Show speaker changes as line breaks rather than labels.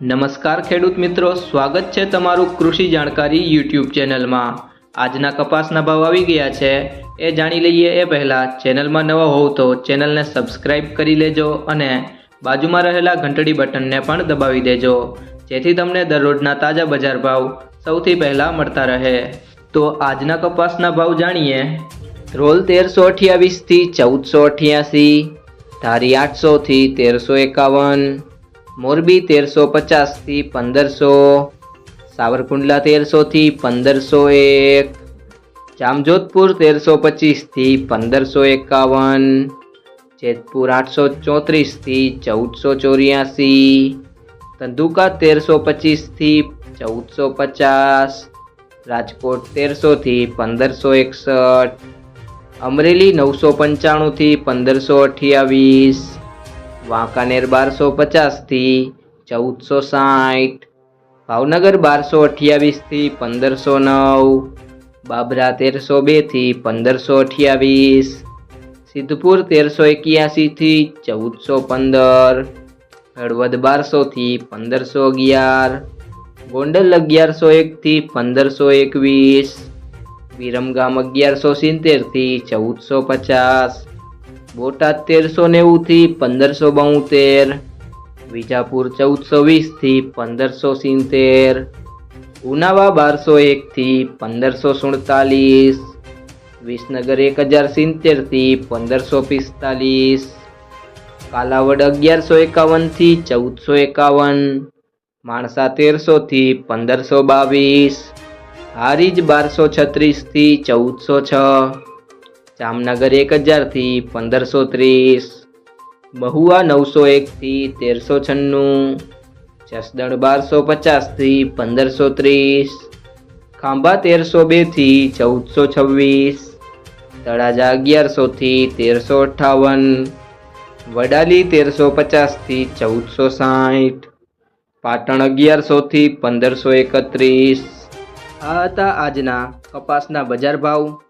નમસ્કાર ખેડૂત મિત્રો, સ્વાગત છે તમારું કૃષિ જાણકારી યુટ્યુબ ચેનલમાં. આજના કપાસના ભાવ આવી ગયા છે. એ જાણી લઈએ એ પહેલાં, ચેનલમાં નવા હોવ તો ચેનલને સબસ્ક્રાઇબ કરી લેજો અને બાજુમાં રહેલા ઘંટડી બટનને પણ દબાવી દેજો. જેથી તમને દરરોજના તાજા બજાર ભાવ સૌથી પહેલાં મળતા રહે. તો આજના કપાસના ભાવ જાણીએ. રોલ તેરસો અઠ્યાવીસથી ચૌદસો અઠ્યાસી, ધારી આઠસોથી તેરસો એકાવન મોરબી તેરસો પચાસથી પંદરસો, સાવરકુંડલા તેરસોથી પંદરસો એક, જામજોધપુર તેરસો પચીસથી પંદરસો એકાવન, જેતપુર આઠસો ચોત્રીસથી ચૌદસો ચોર્યાસી, ધંધુકા તેરસો પચીસથી ચૌદસો પચાસ, રાજકોટ તેરસોથી પંદરસો એકસઠ, અમરેલી નવસો પંચાણુંથી પંદરસો અઠ્યાવીસ વાંકાનેર બારસો પચાસથી ચૌદસો સાઠ, ભાવનગર બારસો અઠ્યાવીસથી પંદરસો નવ, બાબરા તેરસો બેથી પંદરસો અઠ્યાવીસ, સિદ્ધપુર તેરસો એક્યાસીથી ચૌદસો પંદર, હળવદ બારસોથી પંદરસો અગિયાર, ગોંડલ અગિયારસો એકથી પંદરસો એકવીસ, વિરમગામ અગિયારસો સિત્તેરથી ચૌદસો પચાસ બોટાદ તેરસો નેવુંથી પંદરસો બોતેર વિજાપુર ચૌદસો વીસથી પંદરસો સિત્તેર, ઉનાવા બારસો એકથી પંદરસો સુડતાલીસ, વિસનગર એક હજાર સિત્તેરથી પંદરસો પિસ્તાલીસ, કાલાવડ અગિયારસો એકાવનથી ચૌદસો એકાવન, માણસા તેરસોથી પંદરસો બાવીસ, હારીજ બારસો છત્રીસથી ચૌદસો છ જામનગર એક હજારથી પંદરસો ત્રીસ, મહુવા નવસો એકથી તેરસો છન્નું, જસદણ બારસો પચાસથી પંદરસો ત્રીસ, ખાંભા તેરસો બેથી ચૌદસો છવ્વીસ, તળાજા અગિયારસોથી તેરસો અઠ્ઠાવન વડાલી તેરસો પચાસથી ચૌદસો સાઠ પાટણ અગિયારસોથી પંદરસો એકત્રીસ. આ હતા આજના કપાસના બજાર ભાવ.